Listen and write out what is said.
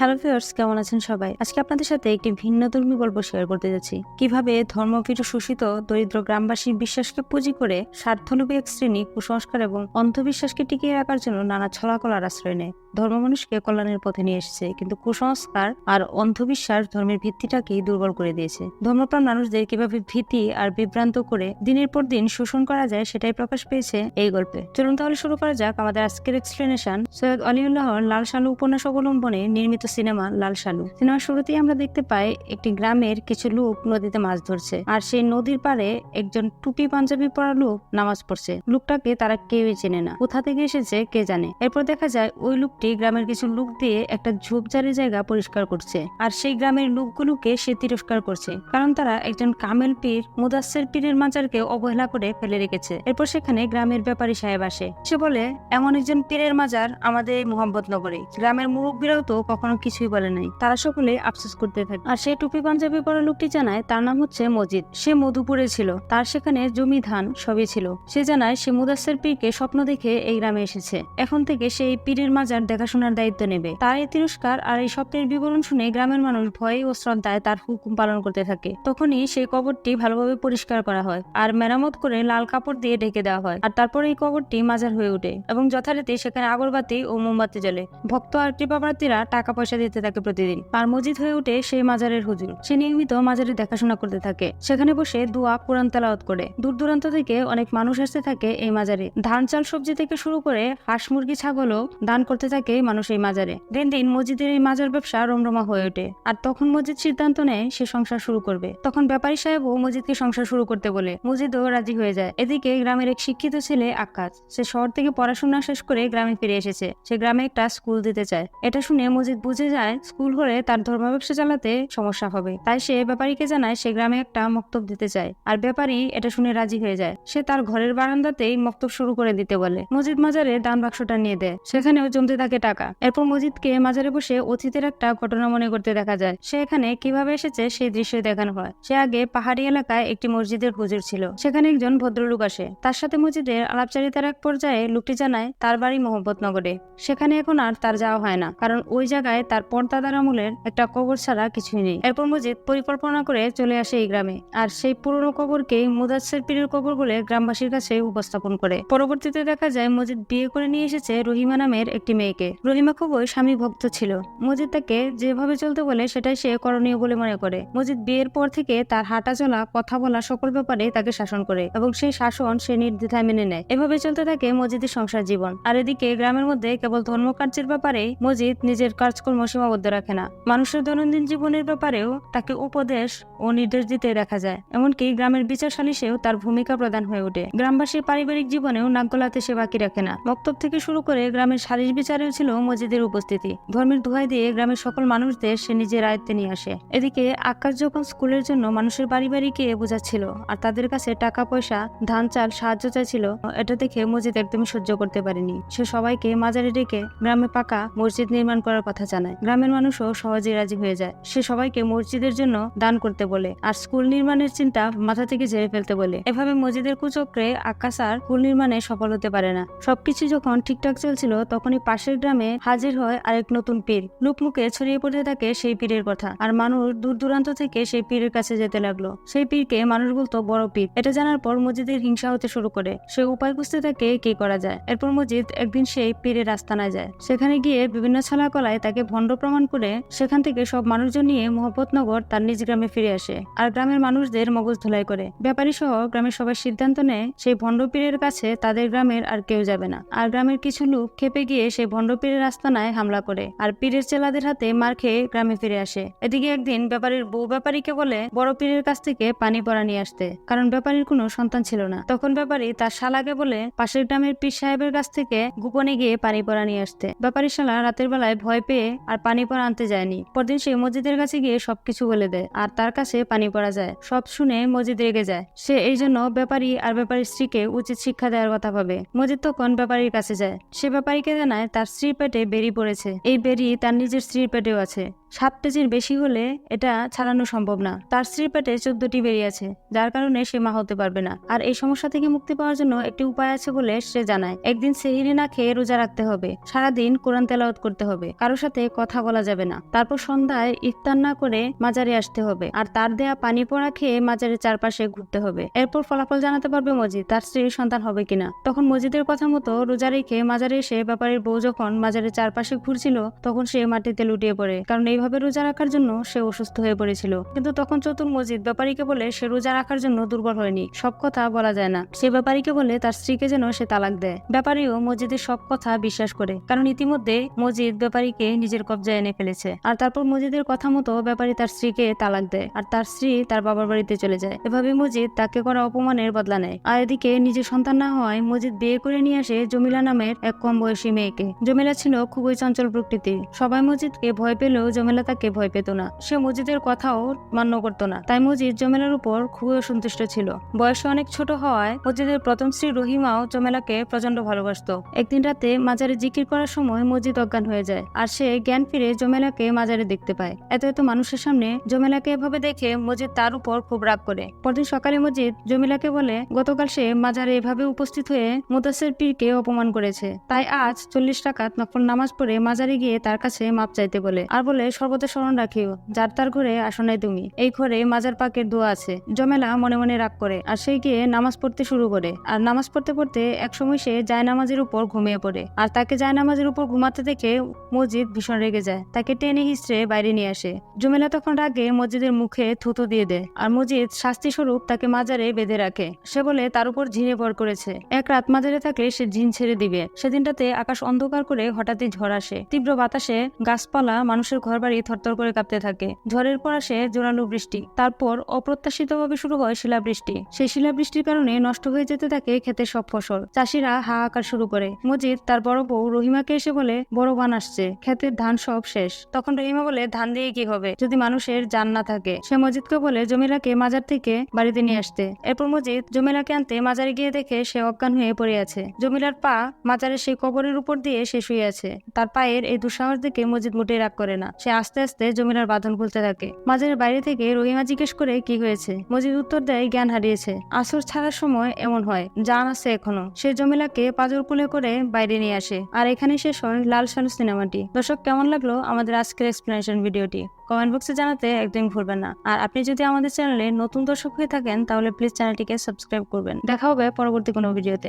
Hello viewers কেমন আছেন সবাই? আজকে আপনাদের সাথে একটি ভিন্ন ধর্মী গল্প শেয়ার করতে যাচ্ছি। কীভাবে ধর্মভীরু শোষিত দরিদ্র গ্রামবাসীর বিশ্বাসকে পুঁজি করে স্বার্থলোভী এক শ্রেণি কুসংস্কার এবং অন্ধবিশ্বাসকে টিকিয়ে রাখার জন্য নানা ছলাকলার আশ্রয় নেয়। ধর্ম মানুষকে কল্যাণের পথে নিয়ে এসেছে, কিন্তু কুসংস্কার আর অন্ধবিশ্বাস ধর্মের ভিত্তিটাকেই দুর্বল করে দিয়েছে। ধর্মপ্রাণ মানুষদের কীভাবে ভীতি আর বিভ্রান্ত করে দিনের পর দিন শোষণ করা যায় সেটাই প্রকাশ পেয়েছে এই গল্পে। চলুন তাহলে শুরু করা যাক আমাদের আজকের এক্সপ্লেনেশন। সৈয়দ অলিউল্লাহর লাল সালু উপন্যাস অবলম্বনে নির্মিত সিনেমা লাল শালু। সিনেমার শুরুতেই আমরা দেখতে পাই একটি গ্রামের কিছু লোক নদীতে মাছ ধরছে, আর সেই নদীর পাড়ে একজন টুপি পাঞ্জাবি পরা লোক নামাজ পড়ছে। লোকটাকে তারা কেউই চেনে না। কোথা থেকে এসেছে কে জানে? এরপর দেখা যায় ওই লোকটি গ্রামের কিছু লোক দিয়ে একটা ঝোপঝাড়ি জায়গা পরিষ্কার করছে। আর সেই গ্রামের লোকগুলোকে সে তিরস্কার করছে। কারণ তারা একজন কামেল পীর, মুদাসের পীরের মাজারকে অবহেলা করে ফেলে রেখেছে। এরপর সেখানে গ্রামের ব্যাপারী সাহেব আসে। সে বলে, এমন একজন পীরের মাজার আমাদের মোহাম্মদ নগরে গ্রামের মুরব্বীরাও তো কখনো কিছুই বলে নাই। তারা সকলে আফসোস করতে থাকে। আর সেই টুপি পাঞ্জাবি পরা লোকটি জানায়, তার নাম হচ্ছে মজিদ। সে মধুপুরে ছিল। তার সেখানে জমি ধান সবই ছিল। সে জানায়, সে মুদাসের পীরকে স্বপ্ন দেখে এই গ্রামে এসেছে। এখন থেকে সে এই পীরের মাজার দেখাশোনার দায়িত্ব নেবে। তার এই তিরস্কার আর এই স্বপ্নের বিবরণ শুনে গ্রামের মানুষ ভয়ে ও শ্রদ্ধায় তার হুকুম পালন করতে থাকে। তখনই সেই কবরটি ভালোভাবে পরিষ্কার করা হয় আর মেরামত করে লাল কাপড় দিয়ে ঢেকে দেওয়া হয় আর তারপর এই কবরটি মাজার হয়ে ওঠে এবং যথারীতি সেখানে আগরবাতি ও মোমবাতি জ্বলে। ভক্ত আর কৃপাপ্রার্থীরা টাকা পয়সা দিতে থাকে প্রতিদিন। আর মসজিদ হয়ে ওঠে সেই মাজারের হুজুর। সে নিয়মিত মাজারের দেখাশোনা করতে থাকে। সেখানে বসে দোয়া, কোরআন তেলাওয়াত করে। দূর দূরান্ত থেকে অনেক মানুষ আসতে থাকে এই মাজারে। ধান, চাল, সবজি থেকে শুরু করে হাঁস, মুরগি, ছাগলও দান করতে থাকে। মানুষ এই মাজারে। দিন দিন মসজিদের এই মাজার ব্যবসা রমরমা হয়ে ওঠে। আর তখন মসজিদ সিদ্ধান্ত নেয় সে সংসার শুরু করবে। তখন ব্যাপারী সাহেবও মসজিদকে সংসার শুরু করতে বলে। মসজিদও রাজি হয়ে যায়। এদিকে গ্রামের এক শিক্ষিত ছেলে আকাশ সে শহর থেকে পড়াশোনা শেষ করে গ্রামে ফিরে এসেছে। সে গ্রামে একটা স্কুল দিতে চায়। এটা শুনে মসজিদ বুঝে যায় স্কুল হলে তার ধর্ম ব্যবসা চালাতে সমস্যা হবে। তাই সে ব্যাপারীকে জানায় সে গ্রামে একটা মক্তব দিতে চায়। আর ব্যাপারী এটা শুনে রাজি হয়ে যায়। সে তার ঘরের বারান্দাতেই মক্তব শুরু করে দিতে বলে। মসজিদ মাজারে দান বাক্সটা নিয়ে দেয়। সেখানেও জমতে থাকে টাকা। এরপর মসজিদকে মাজারে বসে অতীতের একটা ঘটনা মনে করতে দেখা যায়। সে এখানে কীভাবে এসেছে সেই দৃশ্য দেখানো হয়। সে আগে পাহাড়ি এলাকায় একটি মসজিদের হুজুর ছিল। সেখানে একজন ভদ্রলোক আসে। তার সাথে মসজিদের আলাপচারিতার এক পর্যায়ে লোকটি জানায়, তার বাড়ি মোহাম্মদনগরে। সেখানে এখন আর তার যাওয়া হয় না। কারণ ওই জায়গায় তার পর্দাদার আমলের একটা কবর ছাড়া কিছুই নেই। এরপর মসজিদ পরিকল্পনা করে চলে আসে এই গ্রামে। আর সেই পুরনো কবরকে মুদাসের পীরের কবর বলে গ্রামবাসীর কাছে উপস্থাপন করে। পরবর্তীতে দেখা যায়, মসজিদ বিয়ে করে নিয়ে এসেছে রহিমা নামের একটি মেয়েকে। রহিমা খুবই স্বামী ভক্ত ছিল। মসজিদ তাকে যেভাবে চলতে বলে, সেটাই সে করণীয় বলে মনে করে। মসজিদ বিয়ের পর থেকে তার হাঁটা চলা কথা বলা সকল ব্যাপারে তাকে শাসন করে এবং সেই শাসন সে নির্দ্বিধায় মেনে নেয়। এভাবে চলতে থাকে মসজিদের সংসার জীবন। আর এদিকে গ্রামের মধ্যে কেবল ধর্মকার্যের ব্যাপারে মসজিদ নিজের কাজকর্ম সীমাবদ্ধ রাখে না। মানুষের দৈনন্দিন জীবনের ব্যাপারেও তাকে উপদেশ ও নির্দেশ দিতে দেখা যায়। এমনকি গ্রামের বিচার সালিশেও তার ভূমিকা প্রদান হয়ে ওঠে। গ্রামবাসীর পারিবারিক জীবনেও নাক গলাতে সে বাকি রাখে না। বক্তব্য থেকে শুরু করে গ্রামের সালিশ বিচারেও ছিল মসজিদের উপস্থিতি। ধর্মের দোহাই দিয়ে গ্রামের সকল মানুষদের সে নিজের আয়ত্তে নিয়ে আসে। এদিকে আকাশ যখন স্কুলের জন্য মানুষের বাড়ি বাড়ি গিয়ে বোঝাচ্ছিল আর তাদের কাছে টাকা, পয়সা, ধান, চাল সাহায্য চাইছিল, এটা দেখে মসজিদ একদমই সহ্য করতে পারেনি। সে সবাইকে মাজারে ডেকে গ্রামে পাকা মসজিদ নির্মাণ করার কথা জানায়। গ্রামের মানুষও সহজেই রাজি হয়ে যায়। সে সবাইকে মসজিদের জন্য দান করতে বলে আর স্কুল নির্মাণের চিন্তা মাথা থেকে ঝেড়ে ফেলতে বলে। এভাবে মসজিদের কুচক্রে আকাশ আর স্কুল নির্মাণে সফল হতে পারে না। সবকিছু যখন ঠিকঠাক চলছিল, তখনই পাশের গ্রামে হাজির হয় আরেক নতুন পীর। লোকমুখে ছড়িয়ে পড়তে থাকে সেই পীরের কথা। আর মানুষ দূর দূরান্ত থেকে সেই পীরের কাছে যেতে লাগল। সেই পীরকে মানুষ বলতো বড় পীর। এটা জানার পর মসজিদের হিংসা হতে শুরু করে। সে উপায় খুঁজতে থাকে কি করা যায়। এরপর মসজিদ একদিন সেই পীরের আস্তানায় যায়। সেখানে গিয়ে বিভিন্ন ছলাকলায় তাকে ভণ্ড প্রমাণ করে সেখান থেকে সব মানুষজন নিয়ে মোহাম্মদনগর তার নিজ গ্রামে ফিরে আসে। আর গ্রামের মানুষদের মগজ ধুলাই করে। ব্যাপারী সহ গ্রামের সবাই সিদ্ধান্ত নেয়, সেই ভণ্ড পীরের কাছে তাদের গ্রামের আর কেউ যাবে না। আর গ্রামের কিছু লোক খেপে গিয়ে সেই ভণ্ড পীরের আস্তানায় হামলা করে আর পীরের চেলাদের হাতে মার খেয়ে গ্রামে ফিরে আসে। এদিকে একদিন ব্যাপারীর বউ ব্যাপারীকে বলে, বড় পীরের কাছ থেকে পানি পড়া নিয়ে আসতে। কারণ ব্যাপারীর কোনো সন্তান ছিল না। তখন ব্যাপারী তার শালাকে বলে, পাশের গ্রামের পীর সাহেবের কাছ থেকে গোপনে গিয়ে পানি পড়া নিয়ে আসতে। ব্যাপারী শালা রাতের বেলায় ভয় পেয়ে আর পানি পড়া আনতে যায়নি। পরদিন সে মসজিদের কাছে গিয়ে সবকিছু বলে দেয় আর তার কাছে পানি পড়া যায়। সব শুনে মসজিদ রেগে যায়। সে এই জন্য ব্যাপারী আর ব্যাপারীর স্ত্রীকে উচিত শিক্ষা দেওয়ার কথা ভাবে। মসজিদ তখন ব্যাপারীর কাছে যায়। সে ব্যাপারীকে জানায়, তার স্ত্রীর পেটে বেরি পড়েছে। এই বেরি তার নিজের স্ত্রীর পেটেও আছে। সাত পেজির বেশি হলে এটা ছাড়ানো সম্ভব না। তার স্ত্রীর পেটে চোদ্দটি বেরিয়েছে যার কারণে সে মা হতে পারবে না। আর এই সমস্যা থেকে মুক্তি পাওয়ার জন্য একটি উপায় আছে বলে সে জানায়। একদিন সেহিরি না খেয়ে রোজা রাখতে হবে। সারাদিন কোরআন তেলাওয়াত করতে হবে। কারোর সাথে কথা বলা যাবে না। তারপর সন্ধ্যায় ইফতার না করে মাজারে আসতে হবে। আর তার দেয়া পানি পড়া খেয়ে মাজারের চারপাশে ঘুরতে হবে। এরপর ফলাফল জানাতে পারবে মজিদ, তার স্ত্রীর সন্তান হবে কিনা। তখন মজিদের কথা মতো রোজা রেখে মাজারে এসে ব্যাপারের বউ যখন মাজারের চারপাশে ঘুরছিল, তখন সে মাটিতে লুটিয়ে পড়ে। কারণ এইভাবে রোজা রাখার জন্য সে অসুস্থ হয়ে পড়েছিল। কিন্তু তখন চতুর মজিদ ব্যাপারীকে বলে সে রোজা রাখার জন্য দুর্বল হয়নি। সব কথা বলা যায় না। সে ব্যাপারীকে বলে তার স্ত্রীকে যেন সে তালাক দেয়। ব্যাপারীও মজিদের সব কথা বিশ্বাস করে। কারণ ইতিমধ্যে মজিদ ব্যাপারীকে নিজের কবজায় এনে ফেলেছে। আর তারপর মজিদের কথা মতো ব্যাপারী তার স্ত্রীকে তালাক দেয়। আর তার স্ত্রী তার বাবার বাড়িতে চলে যায়। এভাবে মজিদ তাকে করা অপমানের বদলা নেয়। আর এদিকে নিজের সন্তান না হওয়ায় মজিদ বিয়ে করে নিয়ে আসে জমিলা নামের এক কম বয়সী মেয়েকে। জমিলা ছিল খুবই চঞ্চল প্রকৃতির। সবাই মজিদকে ভয় পেলেও জমিলা তাকে ভয় পেত না। সে মজিদের কথাও মান্য করতো না। তাই মজিদ জমেলার উপর খুবই অসন্তুষ্ট ছিল। বয়সে অনেক ছোট হওয়ায় মজিদের প্রথম স্ত্রী রহিমাও জমেলাকে প্রচণ্ড ভালোবাসতো। একদিন রাতে মাজারে জিকির করার সময় মজিদ অজ্ঞান হয়ে যায় আর সে জ্ঞান ফিরে জমেলাকে মাজারে দেখতে পায়। এত এত মানুষের সামনে জমেলাকে এভাবে দেখে মজিদ তার উপর খুব রাগ করে। পরদিন সকালে মজিদ জমিলাকে বলে, গতকাল সে মাজারে এভাবে উপস্থিত হয়ে মুদাসের পীরকে অপমান করেছে। তাই আজ চল্লিশ টাকাত নফল নামাজ পড়ে মাজারে গিয়ে তার কাছে মাপ চাইতে বলে। আর বলে সর্বদা স্মরণ রাখিও, যার তার ঘরে আসনাই তুমি। এই ঘরে মাজার পাকের দোয়া আছে। জমেলা মনে মনে রাগ করে, আর সেই গিয়ে নামাজ পড়তে শুরু করে। আর নামাজ পড়তে পড়তে একসময় সে জায়নামাজের উপর ঘুমিয়ে পড়ে। আর তাকে জায়নামাজের উপর ঘুমাতে দেখে মসজিদ ভীষণ রেগে যায়। তাকে টেনে হিস্ট্রে বাইরে নিয়ে আসে। জমেলা তখন রাগে মসজিদের মুখে থুতু দিয়ে দেয়। আর মসজিদ শাস্তি স্বরূপ তাকে মাজারে বেঁধে রাখে। সে বলে, তার উপর ঝিনে ভর করেছে। এক রাত মাজারে থাকলে সে ঝিন ছেড়ে দিবে। সেদিনটাতে আকাশ অন্ধকার করে হঠাৎই ঝড় আসে। তীব্র বাতাসে গাছপালা মানুষের ঘরবাড়ি থরথর করে কাঁপতে থাকে। ঝড়ের পর আসে জোরালো বৃষ্টি। তারপর অপ্রত্যাশিতভাবে শুরু হয় শিলাবৃষ্টি। সেই শিলাবৃষ্টির কারণে নষ্ট হয়ে যেতে থাকে ক্ষেতের সব ফসল। চাষিরা হাহাকার শুরু করে। মজিদ তার বড় বউ রহিমাকে এসে বলে, বড় বান আসছে, ক্ষেতের ধান সব শেষ তখন রহিমা বলে, ধান দিয়ে কি হবে? যদি মানুষের জান না থাকে সে মজিদকে বলে, জমিলাকে মাজার থেকে বাড়িতে নিয়ে আসতে এরপর মজিদ জমিলাকে আনতে মাজারে গিয়ে দেখে সে অজ্ঞান হয়ে পড়ে আছে। জমিলার পা মাজারের সেই কবরের উপর দিয়ে সে শুয়ে আছে। তার পায়ের এই দুঃসাহস দেখে মজিদ মোটেই রাগ করে না। সে আস্তে আস্তে জমিলার বাঁধন খুলতে থাকে। মাজারের বাইরে থেকে রহিমা জিজ্ঞেস করে কি হয়েছে? মজিদ উত্তর দেয়, জ্ঞান হারিয়েছে। আসর ছাড়ার সময় এমন হয়, জান আছে এখনও। সে জমিলাকে পাজর কুলে করে বাইরে নিয়ে আসে। আর এখানে শেষ হয় লাল সালু সিনেমাটি। দর্শক, কেমন লাগল আমাদের আজকের এক্সপ্লেনেশন ভিডিওটি? কমেন্ট বক্সে জানাতে একদম ভুলবেন না। আর আপনি যদি আমাদের চ্যানেলে নতুন দর্শক হয়ে থাকেন, তাহলে প্লিজ চ্যানেলটিকে সাবস্ক্রাইব করবেন। দেখা হবে পরবর্তী কোনো ভিডিওতে।